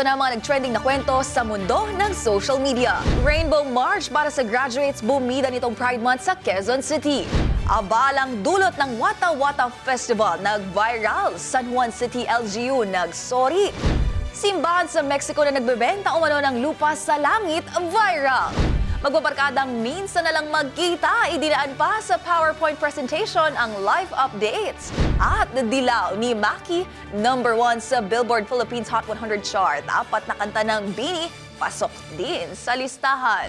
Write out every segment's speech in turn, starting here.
Ito na ang mga nag-trending na kwento sa mundo ng social media. Rainbow March para sa graduates bumida nitong Pride Month sa Quezon City. Abalang dulot ng Wata Wata Festival nag-viral. San Juan City LGU nag-sorry. Simbahan sa Mexico na nagbebenta umano ng lupa sa langit viral. Magbabarkadang minsan na lang magkita, idinaan pa sa PowerPoint presentation ang live updates. At dilaw ni Maki, number one sa Billboard Philippines Hot 100 chart. Apat na kanta ng Bini, pasok din sa listahan.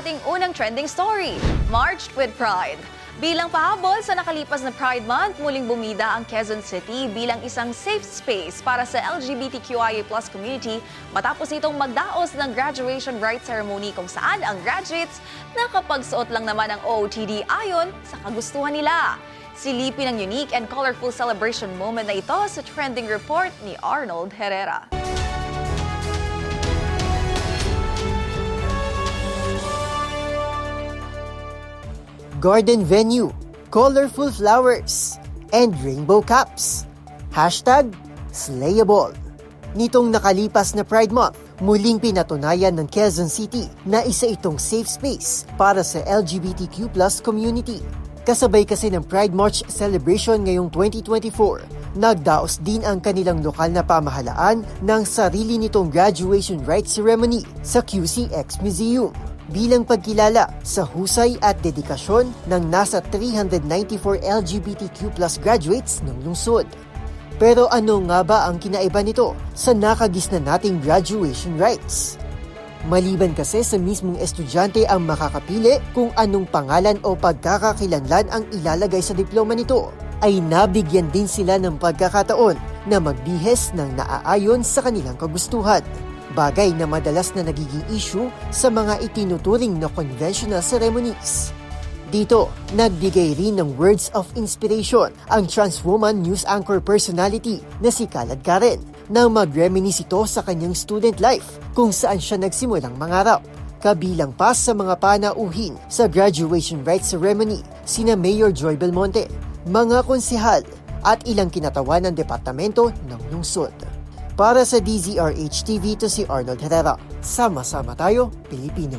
Ating unang trending story, March with Pride. Bilang pahabol sa nakalipas na Pride Month, muling bumida ang Quezon City bilang isang safe space para sa LGBTQIA plus community matapos itong magdaos ng graduation rite ceremony kung saan ang graduates nakapagsuot lang naman ng OOTD ayon sa kagustuhan nila. Silipin ang unique and colorful celebration moment na ito sa trending report ni Arnold Herrera. Garden venue, colorful flowers, and rainbow caps. Hashtag Slayable. Nitong nakalipas na Pride Month, muling pinatunayan ng Quezon City na isa itong safe space para sa LGBTQ community. Kasabay kasi ng Pride March celebration ngayong 2024, nagdaos din ang kanilang lokal na pamahalaan ng sarili nitong graduation rite ceremony sa QCX Museum bilang pagkilala sa husay at dedikasyon ng nasa 394 LGBTQ graduates ng lungsod. Pero ano nga ba ang kinaiba nito sa nakagisna nating graduation rites? Maliban kasi sa mismong estudyante ang makakapili kung anong pangalan o pagkakakilanlan ang ilalagay sa diploma nito, ay nabigyan din sila ng pagkakataon na magbihes ng naaayon sa kanilang kagustuhan bagay na madalas na nagiging issue sa mga itinuturing na conventional ceremonies. Dito, nagbigay rin ng words of inspiration ang trans woman news anchor personality na si Kalad Karen na mag-reminisce ito sa kanyang student life kung saan siya nagsimulang mangarap. Kabilang pa sa mga panauhin sa graduation rites ceremony sina Mayor Joy Belmonte, mga konsihal at ilang kinatawan ng departamento ng lungsod. Para sa DZRH TV to si Arnold Herrera. Sama-sama tayo, Pilipino.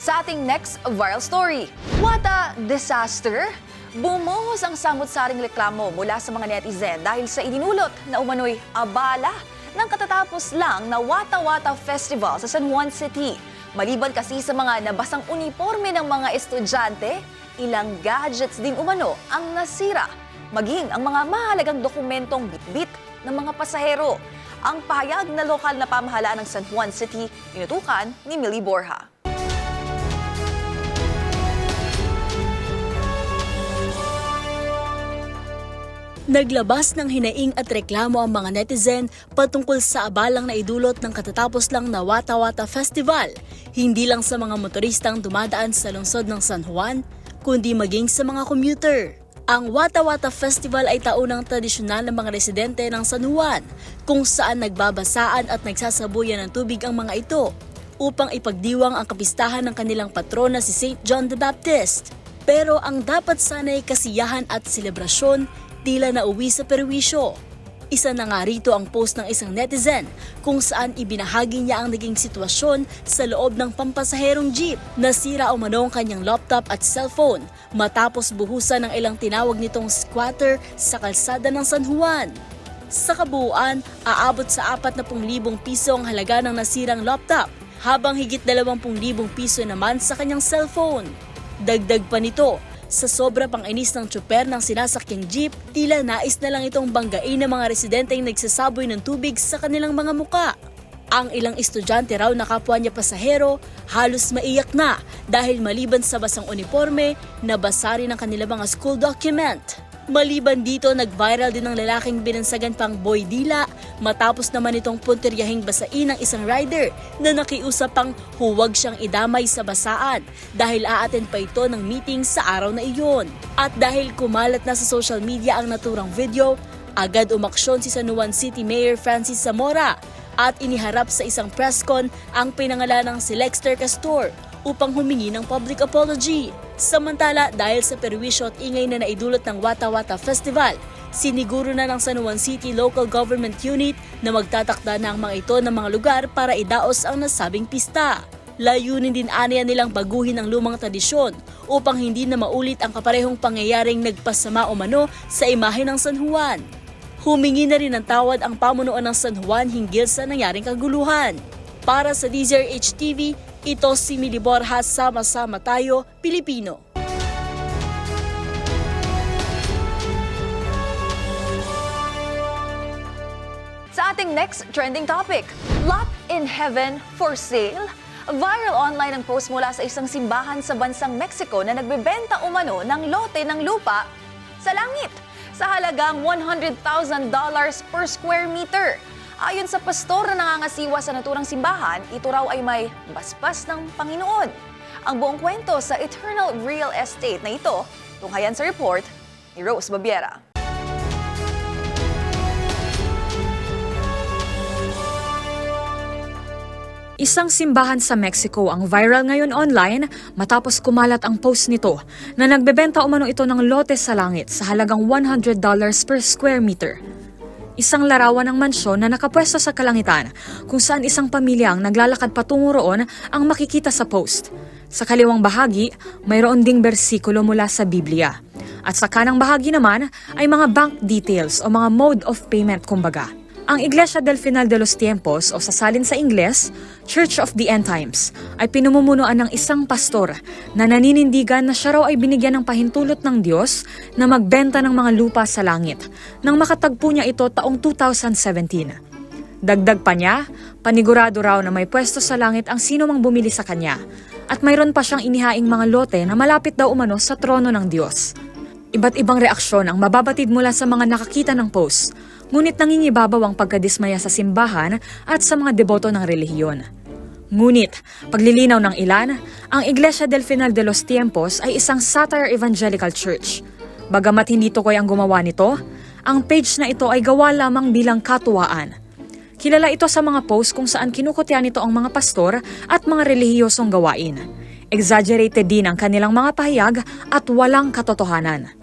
Sa ating next viral story, what a disaster! Bumuhos ang samot-saring reklamo mula sa mga netizen dahil sa idinulot na umano'y abala ng katatapos lang na Wata Wata Festival sa San Juan City. Maliban kasi sa mga nabasang uniforme ng mga estudyante, ilang gadgets din umano ang nasira, maging ang mga mahalagang dokumentong bitbit ng mga pasahero. Ang pahayag na lokal na pamahalaan ng San Juan City, inutukan ni Millie Borja. Naglabas ng hinaing at reklamo ang mga netizen patungkol sa abalang na idulot ng katatapos lang na Wata Wata Festival, hindi lang sa mga motoristang dumadaan sa lungsod ng San Juan, kundi maging sa mga commuter. Ang Wata Wata Festival ay taunang tradisyonal ng mga residente ng San Juan, kung saan nagbabasaan at nagsasabuyan ng tubig ang mga ito upang ipagdiwang ang kapistahan ng kanilang patron na si St. John the Baptist. Pero ang dapat sanay kasiyahan at selebrasyon tila na uwi sa perwisyo. Isa na nga rito ang post ng isang netizen kung saan ibinahagi niya ang naging sitwasyon sa loob ng pampasaherong jeep. Nasira umano ang kanyang laptop at cellphone matapos buhusan ng ilang tinawag nitong squatter sa kalsada ng San Juan. Sa kabuuan, aabot sa 40,000 piso ang halaga ng nasirang laptop habang higit 20,000 piso naman sa kanyang cellphone. Dagdag pa nito, Sa sobra pang inis ng tsuper ng sinasakyang jeep, tila nais na lang itong banggain ng mga residenteng nagsasaboy ng tubig sa kanilang mga muka. Ang ilang estudyante raw na kapwa niya pasahero halos maiyak na dahil maliban sa basang uniforme, nabasa rin ang kanilang mga school document. Maliban dito, nag-viral din ng lalaking binansagan pang boy dila matapos naman itong punteryahing basain ng isang rider na nakiusap pang huwag siyang idamay sa basaan dahil aaten pa ito ng meeting sa araw na iyon. At dahil kumalat na sa social media ang naturang video, agad umaksyon si San Juan City Mayor Francis Zamora at iniharap sa isang press con ang pinangalanang si Lexter Castor upang humingi ng public apology. Samantala, dahil sa perwisyo at ingay na naidulot ng Wata Wata Festival, siniguro na ng San Juan City Local Government Unit na magtatakda na ang mga ito ng mga lugar para idaos ang nasabing pista. Layunin din aniya nilang baguhin ang lumang tradisyon upang hindi na maulit ang kaparehong pangyayaring nagpasama o mano sa imahe ng San Juan. Humingi na rin ng tawad ang pamunuan ng San Juan hinggil sa nangyaring kaguluhan. Para sa DZRH TV, ito si Mili Borjas, Sama-sama Tayo, Pilipino. Sa ating next trending topic, Lot in Heaven for Sale? Viral online ang post mula sa isang simbahan sa bansang Mexico na nagbebenta umano ng lote ng lupa sa langit sa halagang $100,000 per square meter. Ayon sa pastor na nangangasiwa sa naturang simbahan, ito raw ay may basbas ng Panginoon. Ang buong kwento sa Eternal Real Estate na ito, tunghayan sa report ni Rose Babiera. Isang simbahan sa Mexico ang viral ngayon online matapos kumalat ang post nito na nagbebenta umano ito ng lote sa langit sa halagang $100 per square meter. Isang larawan ng mansyon na nakapwesto sa kalangitan kung saan isang pamilya ang naglalakad patungo roon ang makikita sa post. Sa kaliwang bahagi, mayroon ding bersikulo mula sa Biblia. At sa kanang bahagi naman ay mga bank details o mga mode of payment kumbaga. Ang Iglesia del Final de los Tiempos o sa salin sa Ingles, Church of the End Times, ay pinumumunuan ng isang pastor na naninindigan na siya raw ay binigyan ng pahintulot ng Diyos na magbenta ng mga lupa sa langit nang makatagpo niya ito taong 2017. Dagdag pa niya, panigurado raw na may pwesto sa langit ang sino mang bumili sa kanya at mayroon pa siyang inihaing mga lote na malapit daw umano sa trono ng Diyos. Iba't ibang reaksyon ang mababatid mula sa mga nakakita ng post, ngunit nangingibabaw ang pagkadismaya sa simbahan at sa mga deboto ng relihiyon. Ngunit, paglilinaw ng ilan, ang Iglesia del Final de los Tiempos ay isang satire evangelical church. Bagamat hindi tukoy ang gumawa nito, ang page na ito ay gawa lamang bilang katuwaan. Kilala ito sa mga post kung saan kinukutya nito ang mga pastor at mga relihiyosong gawain. Exaggerated din ang kanilang mga pahayag at walang katotohanan.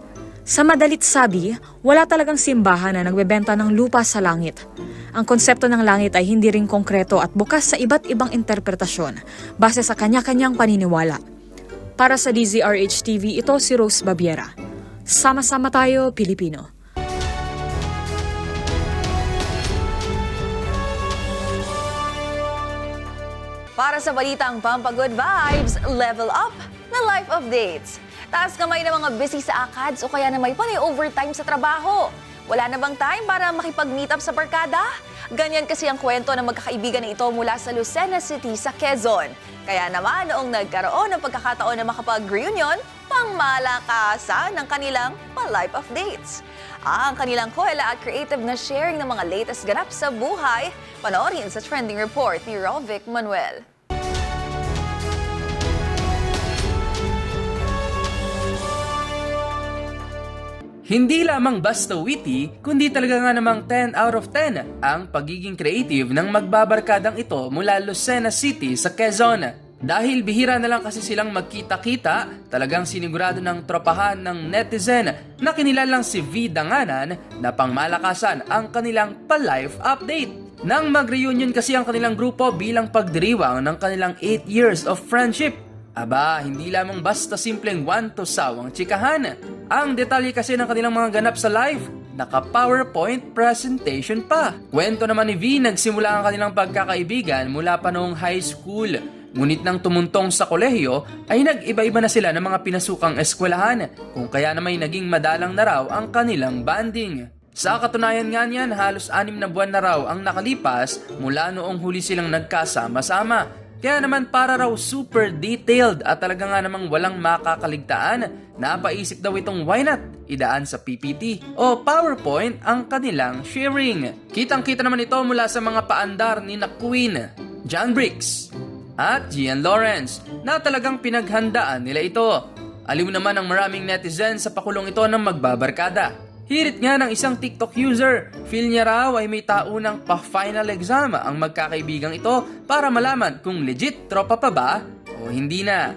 Sa madalit sabi, wala talagang simbahan na nagbebenta ng lupa sa langit. Ang konsepto ng langit ay hindi rin konkreto at bukas sa iba't ibang interpretasyon base sa kanya-kanyang paniniwala. Para sa DZRH TV, ito si Rose Babiera. Sama-sama tayo, Pilipino. Para sa balitang Pampagood Vibes, level up na life updates. Taas kamay ng mga busy sa ACADS o kaya na may panay overtime sa trabaho. Wala na bang time para makipag-meet up sa barkada? Ganyan kasi ang kwento ng magkakaibigan na ito mula sa Lucena City sa Quezon. Kaya naman noong nagkaroon ng pagkakataon na makapag-reunion, pangmalakasan ng kanilang pa-life updates. Ang kanilang kuwela at creative na sharing ng mga latest ganap sa buhay, panoorin sa trending report ni Rovic Manuel. Hindi lamang basta witty, kundi talaga nga namang 10 out of 10 ang pagiging creative ng magbabarkadang ito mula Lucena City sa Quezon. Dahil bihira na lang kasi silang magkita-kita, talagang sinigurado ng tropahan ng netizen na kinilalang si V Danganan na pangmalakasan ang kanilang pa-life update. Nang mag-reunion kasi ang kanilang grupo bilang pagdiriwang ng kanilang 8 years of friendship, Aba, hindi lamang basta simpleng one to sawang chikahan. Ang detalye kasi ng kanilang mga ganap sa live, naka-PowerPoint presentation pa. Kwento naman ni V, nagsimula ang kanilang pagkakaibigan mula pa noong high school Ngunit nang tumuntong sa kolehiyo ay nag-iba-iba na sila ng mga pinasukang eskwelahan kung kaya na may naging madalang na raw ang kanilang banding. Sa katunayan nga niyan, halos anim na buwan na raw ang nakalipas mula noong huli silang nagkasama-sama. Kaya naman para raw super detailed at talaga nga namang walang makakaligtaan, napaisip daw itong why not idaan sa PPT o PowerPoint ang kanilang sharing. Kitang-kita naman ito mula sa mga paandar ni na Queen, John Briggs, at Gian Lawrence na talagang pinaghandaan nila ito. Aliw naman ang maraming netizens sa pakulong ito ng magbabarkada. Hirit nga ng isang TikTok user, feel niya raw ay may taunang pa-final exam ang magkakaibigang ito para malaman kung legit tropa pa ba o hindi na.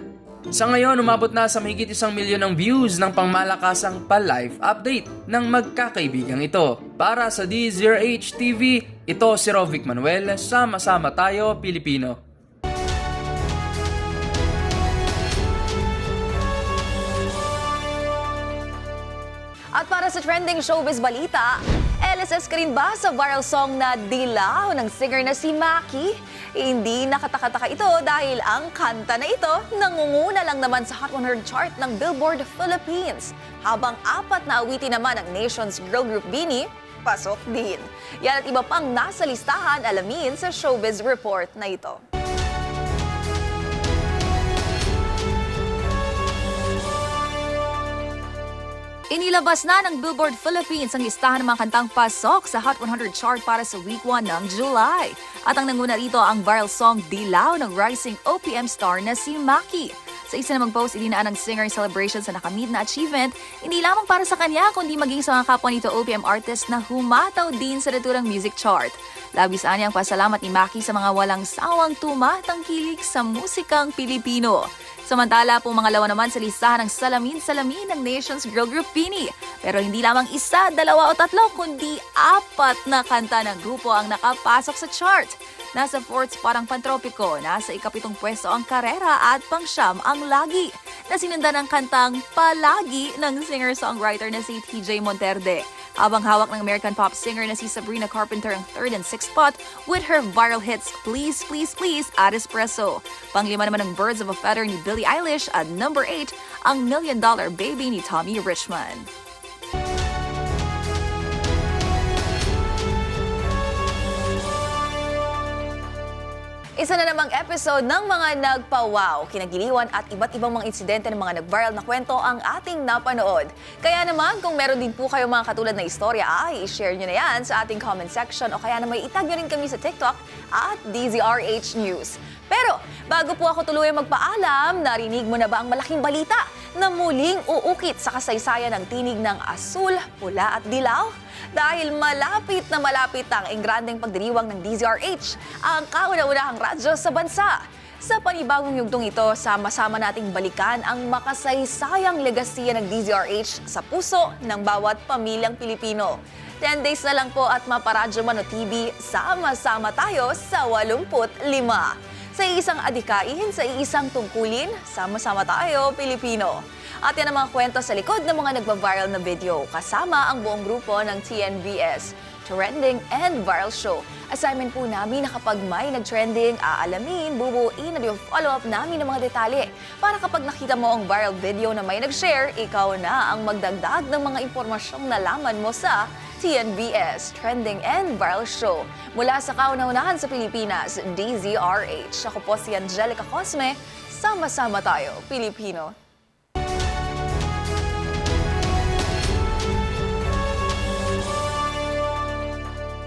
Sa ngayon, umabot na sa mahigit isang milyon ng views ng pangmalakasang pa-live update ng magkakaibigang ito. Para sa D0H TV, ito si Rovic Manuel, sama-sama tayo Pilipino. At para sa trending showbiz balita, LSS ka rin ba sa viral song na Dilaw ng singer na si Maki? Hindi nakatakataka ito dahil ang kanta na ito nangunguna lang naman sa Hot 100 chart ng Billboard Philippines. Habang apat na awitin naman ng Nation's girl group Bini, pasok din. Yan at iba pang nasa listahan alamin sa showbiz report na ito. Inilabas na ng Billboard Philippines ang listahan ng mga kantang pasok sa Hot 100 chart para sa week 1 ng July. At ang nanguna rito ang viral song Dilaw ng rising OPM star na si Maki. Sa isa namang post, ilinaan ng singer ang celebration sa nakamit na achievement, hindi lamang para sa kanya kundi maging sa mga kapwa nito OPM artist na humataw din sa naturang music chart. Labis ang pasalamat ni Maki sa mga walang sawang tumatangkilik sa musikang Pilipino. Samantala po mga lawa naman sa listahan ng salamin-salamin ng Nation's Girl Group Pini. Pero hindi lamang isa, dalawa o tatlo, kundi apat na kanta ng grupo ang nakapasok sa chart. Nasa fourth spot ang Pantropiko, nasa ikapitong pwesto ang Karera at pangsyam ang Lagi. Na sinundan ng kantang Palagi ng singer-songwriter na si TJ Monterde. Habang hawak ng American pop singer na si Sabrina Carpenter ang third and sixth spot with her viral hits Please, Please, Please at Espresso. Panglima naman ng Birds of a Feather ni Billie Eilish at number 8 ang Million Dollar Baby ni Tommy Richmond. Isa na namang episode ng mga nagpa-wow, kinagiliwan at iba't ibang mga insidente ng mga nag-viral na kwento ang ating napanood. Kaya naman, kung meron din po kayo mga katulad na istorya, ay i-share nyo na yan sa ating comment section o kaya naman itag nyo rin kami sa TikTok at DZRH News. Pero bago po ako tuluyang magpaalam, narinig mo na ba ang malaking balita na muling uukit sa kasaysayan ng tinig ng asul, pula at dilaw? Dahil malapit na malapit ang engrandeng pagdiriwang ng DZRH, ang kauna-unahang radyo sa bansa. Sa panibagong yugtong ito, sama-sama nating balikan ang makasaysayang legasiya ng DZRH sa puso ng bawat pamilyang Pilipino. 10 days na lang po at maparadyo man o TV, sama-sama tayo sa 85. Sa isang adikain, sa isang tungkulin, sama-sama tayo, Pilipino. At yan ang mga kwento sa likod ng mga nagba-viral na video kasama ang buong grupo ng TNVS. Trending and Viral Show. Assignment po namin na kapag may nag-trending, aalamin, bubuin at yung follow-up namin ng mga detalye. Para kapag nakita mo ang viral video na may nag-share, ikaw na ang magdagdag ng mga impormasyong nalaman mo sa TNVS, Trending and Viral Show. Mula sa kauna-unahan sa Pilipinas, DZRH. Ako po si Angelica Cosme. Sama-sama tayo, Pilipino.